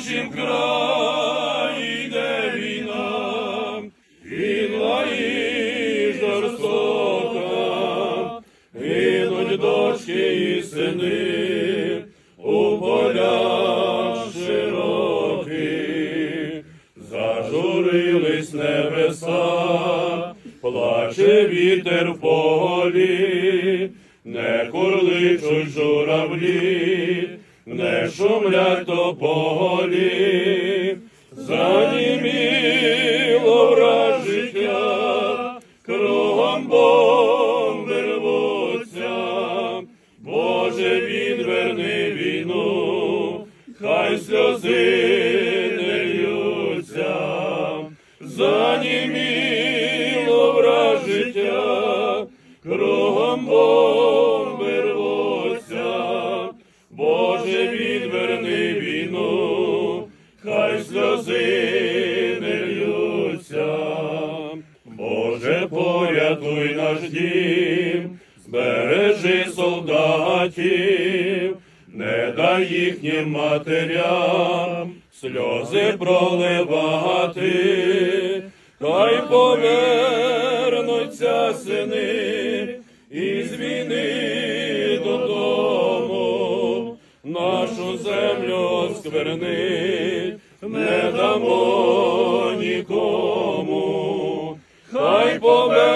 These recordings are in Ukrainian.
нашім краї йде війна, війна і жорстока, гинуть дочки і сини у полях широких, зажурились небеса, плаче вітер в полі, не курличуть журавлі, не шумлять тополі, заніміло враз життя, кругом бомби рвуться, Боже, відверни війну, хай сльози не льються, заніміло дім, збережи солдатів, не дай їхнім матерям сльози проливати, хай повернуться сини із війни додому, нашу землю сквернить, не дамо нікому, хай повернуться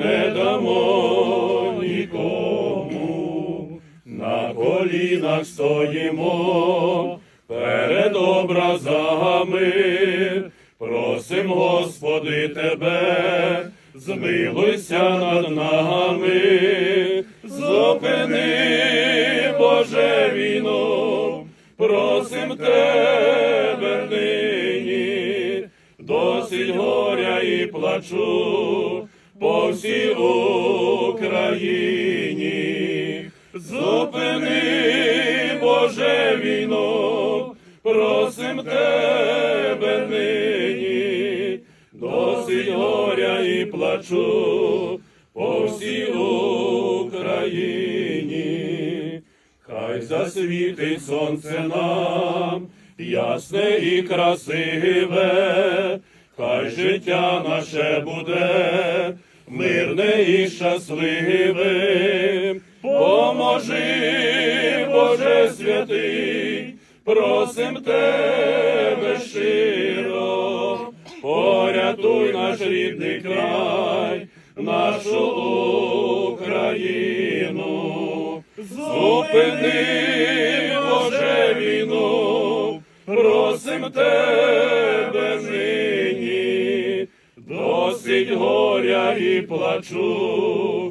не дамо нікому, на колінах стоїмо перед образами, просим, Господи, Тебе, змилуйся над нами, зупини, Боже, війну, просим Тебе нині, досить горя і плачу по всій Україні. Зупини, Боже, війну, просим Тебе нині, досить горя і плачу по всій Україні. Хай засвітить сонце нам, ясне і красиве, хай життя наше буде мирне і щасливе. Поможи, Боже святий, просим тебе щиро, порятуй наш рідний край, нашу Україну, зупини, Боже, війну, просим тебе горя і плачу